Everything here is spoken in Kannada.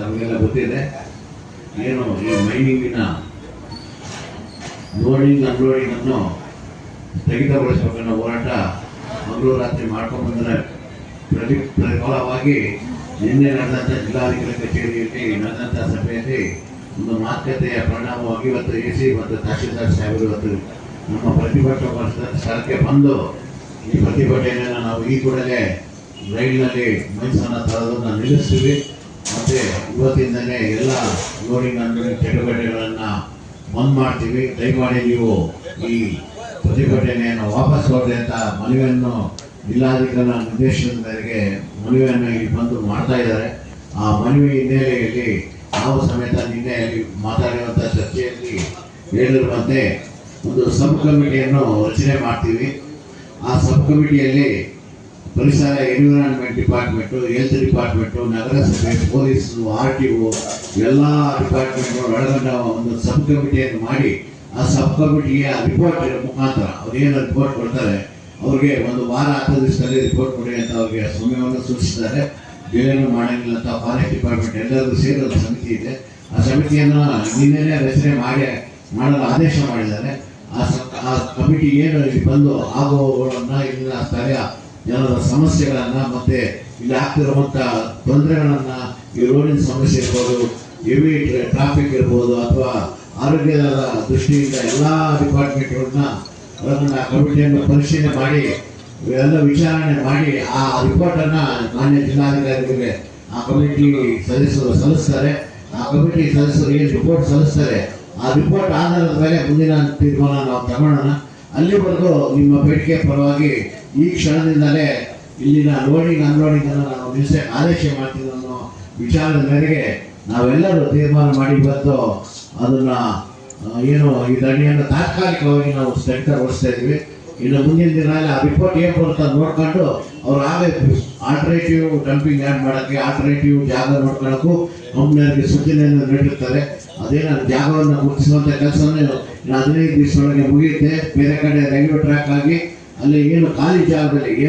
ನಮಗೆಲ್ಲ ಗೊತ್ತಿದೆ. ಏನು, ಈ ಮೈನಿಂಗಿನ ಲೋಡಿಂಗ್ ಅನ್ಲೋಡಿಂಗ್ ಅನ್ನು ಸ್ಥಗಿತಗೊಳಿಸಬೇಕನ್ನೋ ಹೋರಾಟ ಮಂಗಳೂರು ರಾತ್ರಿ ಮಾಡ್ಕೊಂಡು ಬಂದರೆ ಪ್ರತಿ, ಪ್ರತಿಫಲವಾಗಿ ನಿನ್ನೆ ನಡೆದಂಥ ಜಿಲ್ಲಾಧಿಕಾರಿ ಕಚೇರಿಯಲ್ಲಿ ನಡೆದಂಥ ಸಭೆಯಲ್ಲಿ ಒಂದು ಮಾತುಕತೆಯ ಪರಿಣಾಮವಾಗಿ ಇವತ್ತು ಎ ಸಿ ಮತ್ತು ತಹಶೀಲ್ದಾರ್ ಸಾಹೇಬರು ಇವತ್ತು ನಮ್ಮ ಪ್ರತಿಭಟನೆ ಸ್ಥಳಕ್ಕೆ ಬಂದು ಈ ಪ್ರತಿಭಟನೆಯನ್ನು ನಾವು ಈ ಕೂಡಲೇ ರೈಲಿನಲ್ಲಿ ಮೈಸೂರನ್ನ ತರೋದನ್ನು ನಿಲ್ಲಿಸ್ತೀವಿ. ಮತ್ತು ಇವತ್ತಿಂದಲೇ ಎಲ್ಲ ಲೋಡಿಂಗ್ ಅಂದರೆ ಚಟುವಟಿಕೆಗಳನ್ನು ಬಂದ್ ಮಾಡ್ತೀವಿ. ದಯಮಾಡಿ ನೀವು ಈ ಪ್ರತಿಭಟನೆಯನ್ನು ವಾಪಸ್ ಕೊಡಲಿ ಅಂತ ಮನವಿಯನ್ನು ಜಿಲ್ಲಾಧಿಕಾರಿ ನಿರ್ದೇಶನದವರಿಗೆ ಮನವಿಯನ್ನು ಇಲ್ಲಿ ಬಂದು ಮಾಡ್ತಾ ಇದ್ದಾರೆ. ಆ ಮನವಿ ಹಿನ್ನೆಲೆಯಲ್ಲಿ ನಾವು ಸಮೇತ ನಿನ್ನೆ ಅಲ್ಲಿ ಮಾತಾಡಿರುವಂಥ ಚರ್ಚೆಯಲ್ಲಿ ಹೇಳಿರುವಂತೆ ಒಂದು ಸಬ್ ಕಮಿಟಿಯನ್ನು ರಚನೆ ಮಾಡ್ತೀವಿ. ಆ ಸಬ್ ಕಮಿಟಿಯಲ್ಲಿ ಪರಿಸರ ಎನ್ವಿರಾನ್ಮೆಂಟ್ ಡಿಪಾರ್ಟ್ಮೆಂಟು ಹೆಲ್ತ್ ಡಿಪಾರ್ಟ್ಮೆಂಟು ನಗರಸಭೆ ಪೊಲೀಸು ಆರ್ ಟಿ ಒ ಎಲ್ಲ ಡಿಪಾರ್ಟ್ಮೆಂಟ್ಗಳು ಒಳಗೊಂಡ ಒಂದು ಸಬ್ ಕಮಿಟಿಯನ್ನು ಮಾಡಿ, ಆ ಸಬ್ ಕಮಿಟಿಯ ರಿಪೋರ್ಟ್ ಮುಖಾಂತರ ಅವ್ರು ಏನು ರಿಪೋರ್ಟ್ ಕೊಡ್ತಾರೆ, ಅವ್ರಿಗೆ ಒಂದು ವಾರ ಹತ್ತು ದಿವಸದಲ್ಲಿ ರಿಪೋರ್ಟ್ ಕೊಡಿ ಅಂತ ಅವ್ರಿಗೆ ಸಮಯವನ್ನು ಸೂಚಿಸಿದ್ದಾರೆ. ಏನೇನು ಮಾಡಂಗಿಲ್ಲ ಅಂತ ಫಾರೆಸ್ಟ್ ಡಿಪಾರ್ಟ್ಮೆಂಟ್ ಎಲ್ಲರಿಗೂ ಸೇರಿ ಒಂದು ಸಮಿತಿ ಇದೆ. ಆ ಸಮಿತಿಯನ್ನು ನಿನ್ನೆನೇ ರಚನೆ ಮಾಡಿ, ಮಾಡಲು ಆದೇಶ ಮಾಡಿದ್ದಾರೆ. ಆ ಆ ಕಮಿಟಿ ಏನು ಇಲ್ಲಿ ಬಂದು ಆಗುವವುಗಳನ್ನ ಇಲ್ಲಿನ ಸ್ಥಳೀಯ ಜನರ ಸಮಸ್ಯೆಗಳನ್ನ ಮತ್ತೆ ಇಲ್ಲಿ ಆಗ್ತಿರುವಂತ ತೊಂದರೆಗಳನ್ನ ಈ ರೋಡಿನ ಸಮಸ್ಯೆ ಇರ್ಬೋದು ಹೆವಿ ಟ್ರಾಫಿಕ್ ಇರ್ಬೋದು ಅಥವಾ ಆರೋಗ್ಯದ ದೃಷ್ಟಿಯಿಂದ ಎಲ್ಲ ಡಿಪಾರ್ಟ್ಮೆಂಟ್ಗಳನ್ನ ಅದನ್ನ ಕಮಿಟಿಯನ್ನು ಪರಿಶೀಲನೆ ಮಾಡಿ ಎಲ್ಲ ವಿಚಾರಣೆ ಮಾಡಿ ಆ ರಿಪೋರ್ಟ್ ಅನ್ನ ಮಾನ್ಯ ಜಿಲ್ಲಾಧಿಕಾರಿಗಳಿಗೆ ಆ ಕಮಿಟಿ ಸದಸ್ಯರು ಸಲ್ಲಿಸ್ತಾರೆ. ಆ ಕಮಿಟಿ ಸದಸ್ಯರು ಏನು ರಿಪೋರ್ಟ್ ಸಲ್ಲಿಸ್ತಾರೆ? ಆ ರಿಪೋರ್ಟ್ ಆಧಾರದ ಮೇಲೆ ಮುಂದಿನ ತೀರ್ಮಾನ ನಾವು ತಗೊಳ್ಳೋಣ ಅಲ್ಲಿವರೆಗೂ ನಿಮ್ಮ ಬೇಡಿಕೆ ಪರವಾಗಿ ಈ ಕ್ಷಣದಿಂದಲೇ ಇಲ್ಲಿನ ಲೋಡಿಂಗ್ ಅನ್ಲೋಡಿಂಗ್ ಅನ್ನು ನಾವು ನಿಲ್ಲಿಸಕ್ಕೆ ಆದೇಶ ಮಾಡ್ತೀವಿ ಅನ್ನೋ ವಿಚಾರದ ಮೇರೆಗೆ ನಾವೆಲ್ಲರೂ ತೀರ್ಮಾನ ಮಾಡಿ ಬಂದು ಅದನ್ನು ಏನು ಈ ದಂಡಿಯನ್ನು ತಾತ್ಕಾಲಿಕವಾಗಿ ನಾವು ಸ್ಥಗಿತಗೊಳಿಸ್ತಾ ಇದ್ದೀವಿ. ಇನ್ನು ಮುಂದಿನ ದಿನ ಆ ರಿಪೋರ್ಟ್ ಏನು ಬರುತ್ತೆ ನೋಡ್ಕೊಂಡು ಅವ್ರು ಆಗಲೇ ಆಲ್ಟರ್ನೇಟಿವ್ ಡಂಪಿಂಗ್ ಯಾರ್ಡ್ ಮಾಡೋಕ್ಕೆ ಆಲ್ಟರ್ನೇಟಿವ್ ಜಾಗ ನೋಡ್ಕೊಳ್ಳೋಕ್ಕೂ ಕಂಪ್ನಿಯವರಿಗೆ ಸೂಚನೆಯನ್ನು ನೀಡಿರ್ತಾರೆ. ಅದೇನು ಜಾಗವನ್ನು ಗುರುತಿಸುವಂಥ ಕೆಲಸವನ್ನು ಇನ್ನು ಹದಿನೈದು ದಿವಸದೊಳಗೆ ಮುಗಿಯುತ್ತೆ. ಬೇರೆ ಕಡೆ ರೈಲ್ವೆ ಟ್ರ್ಯಾಕ್ ಆಗಿ ಅಲ್ಲಿ ಏನು ಖಾಲಿ ಜಾಗದಲ್ಲಿ ಏನು